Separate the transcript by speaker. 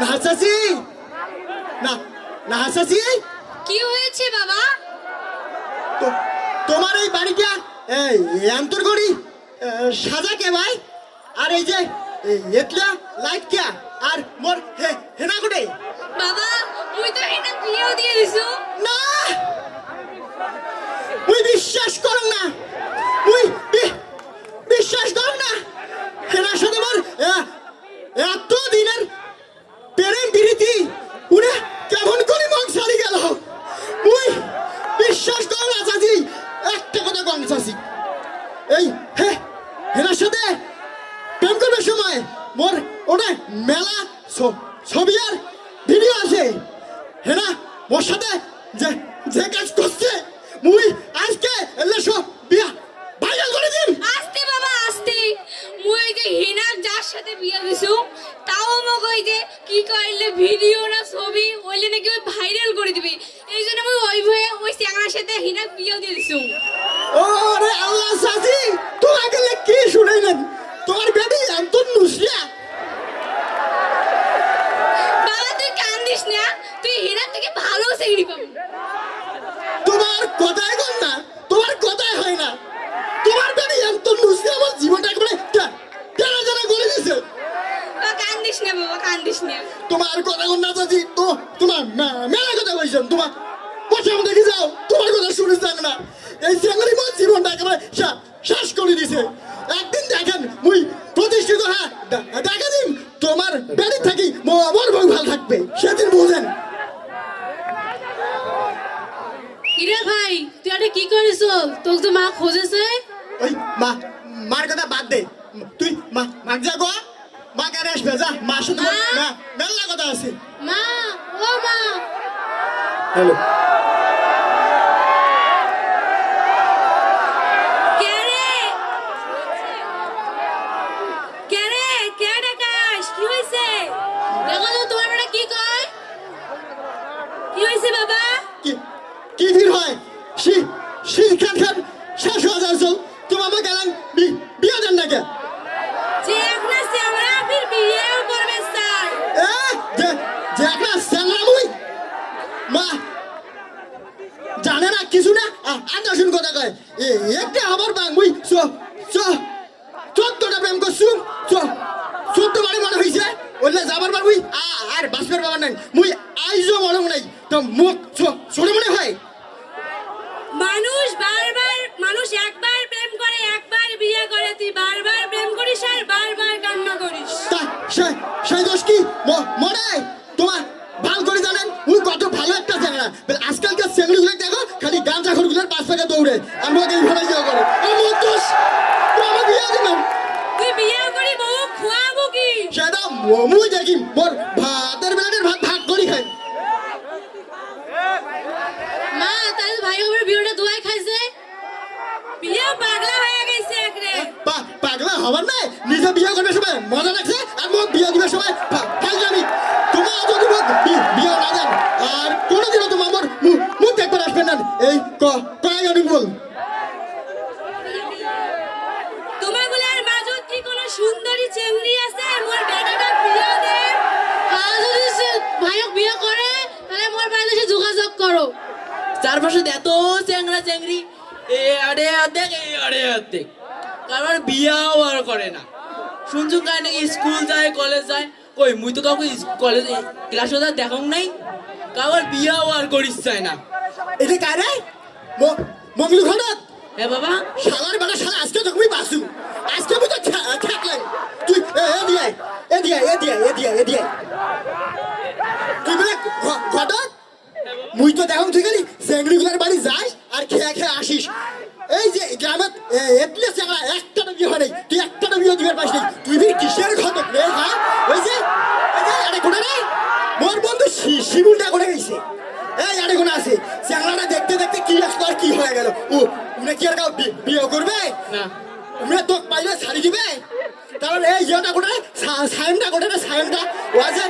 Speaker 1: না হাসাসি? না না হাসাসি?
Speaker 2: কি হয়েছে বাবা?
Speaker 1: তোমার এই বাড়িটা এই অন্তর করি সাজা কে ভাই? আর এই যে এতলা লাইট কে? আর মোর হে হেনা কোটে
Speaker 2: বাবা তুই তো এটা বিয়েও দিয়ে দিছো।
Speaker 1: না মুই বিশ্বাস করম না মুই বি- বিশ্বাস করম না হেনার সাথে মোর এ- এত দিনের প্রেম বিরীতি উনি কেমন করে মন সারি গেল মুই করম না একটা কথা কম চাচি এই, হে হেনার সাথে প্রেম করবার সময় ওটা মেলা ছবি আর ভিডিও আছে। হেনা যে কাজ করছে, মুই আজকে এলে সব বিয়া ভাইরাল করে দিন
Speaker 2: আস্তে বাবা, আস্তে। মুই যে হিনার যার সাথে বিয়ে দিছু তাও ওই যে কি কইলে ভিডিও না ছবি, ওইলে নাকি ভাইরাল করে দিবে এই জন্য মুই ওই ভয়ে ওই চ্যাংড়ার সাথে হিনার বিয়েও দিয়ে দিছু
Speaker 1: ও রে আল্লাহ সাজি তোমাকে লে কি শুনাইলেন তোমার বেটি এত নুসিয়া
Speaker 2: বাবা তুই কান্দিস না তুই হিনার থেকে ভালো চিংড়ি পাবি।
Speaker 1: তোমার কথাই কর না তোমার কথাই হয় না। তোমার বেটি এত নুসিয়া আমার জীবনটা একবারে টেনে টেনে করে দিছে।
Speaker 2: কান্দিস না বাবা কান্দিস না।
Speaker 1: তোমার কথা কর না চাচি তো তোমার মেলা কথা কইছেন তোমার পয়সা মধ্যে কি যাও তোমার কথা শুনে যান না। এই চ্যাংড়ি মোর জীবনটা একেবারে শা- শ্বাস করে দিছে। একদিন দেখেন মুই প্রতিষ্ঠিত হ্যাঁ দেখা দিন তোমার বেড়ি থাকি আমার বউ ভালো থাকবে। সেদিন বুঝেন।
Speaker 2: কিরে ভাই তুই এটা কি করিস তোকে তো মা খোঁজেছে?
Speaker 1: ওই মা মার কথা বাদ দে। তুই মা মার যা গো মা কারে আসবে? যা মা
Speaker 2: মা?
Speaker 1: না মেলা কথা আছে।
Speaker 2: মা ও মা।
Speaker 1: হ্যালো
Speaker 2: কে রে কে রে কে ডাকাস কি হয়েছে দেখো তো তোমার বেটা কি কয় কি হয়েছে বাবা?
Speaker 1: কি কি ভিড় হয়? শি শি খান খান শেষ হয়ে যাচ্ছ তুমি আমার গেলেন বিয়ে দেন না কে
Speaker 2: যে একটা চ্যাংড়া ফির বিয়েও করবে চাই
Speaker 1: এ যে যে একটা স্যাংরা মুই মা জানে না কিছু না? আটা শুন কথা কয়। এ একটা আবার বাং মুই চ চ চোদ্দটা প্রেম করছু। চ চোদ্দ বারে মনে হয়েছে ওইলে যাবার বার মুই আর বাসবার বাবার নাই। মুই মুখ ছ- ছোট মনে হয়?
Speaker 2: মানুষ বারবার মানুষ একবার প্রেম করে একবার বিয়ে করে তুই বারবার প্রেম করিস আর বারবার কান্না করিস।
Speaker 1: সেই দোষ কি? মনে তোমার ভালো করে জানেন উনি কত ভালো একটা চ্যাংড়া আজকালকার চ্যাংড়িগুলো দেখো খালি গান চাকরগুলোর পাঁচ টাকা দৌড়ে। আমাকে ঘোড়া যাওয়া করে। আমার দোষ আমার বিয়ে দিলাম
Speaker 2: তুই বিয়ে করি বউ খোয়াবো কি?
Speaker 1: সেটা ম- দেখি মোর ভাতের বেলাটের ভাত ভাগ করি খাই
Speaker 2: মা তাহলে ভাই আমার বিয়েটা দোয়াই খাইছে বিয়ে পাগলা হয়ে গেছে একরে
Speaker 1: পা- পাগলা হবার নাই নিজে বিয়ে করবে সময় মজা লাগছে আর মোক বিয়ে দিবার সময় ফাইলামি তোমার যদি মোক না দেন আর কোনোদিনও তোমার আমার মুখ দেখবার আসবেন না। এই ক, কয়
Speaker 2: সুন্দরী চেংড়ি আছে? মোর বিয়ে আর করে, তাহলে মোর বাইরে সে যোগাযোগ করো।
Speaker 3: চারপাশে এত চ্যাংরা চ্যাংরি এ আড়ে অর্ধেক এই আড়ে অর্ধেক কারণ বিয়াও আর করে না। শুনছু নাকি স্কুল যায় কলেজ যায়? কই মুই তো কাউকে কলেজ ক্লাসে যা দেখাও নাই। কাউর বিয়াও আর করিস চায় না।
Speaker 1: এটা ঘটক?
Speaker 3: হ্যাঁ বাবা।
Speaker 1: শালার বেলা শালা আজকে তো তুমি বাসু। আজকে থাকলে তুই এ এ দিয়ে এ দিয়ে আয়, এ দিয়ে এ দিয়ে এ দিয়ে। তুই বলে ঘটক? মুই তো তুই খালি বাড়ি যাই আর খেয়ে খেয়ে আসিস। এই যে গ্রামের এটলে চাংলা একটা নাই তুই ভি কিসের ঘটক রে হ্যাঁ ওই যে এই যে আরে কোনা রে? মোর বন্ধু শিবুলটা শিমুলটা করে গেছে? এই আরে কোনা আছে? চ্যাংলাটা দেখতে দেখতে কি আসলো আর কি হয়ে গেল? ও উনি কি আর কাউ বিয়ে করবে?
Speaker 3: না।
Speaker 1: উনি তো পাইলে ছাড়ি দিবে? তারপর এই ইয়েটা করে সাইমটা করে সাইমটা ও আছে?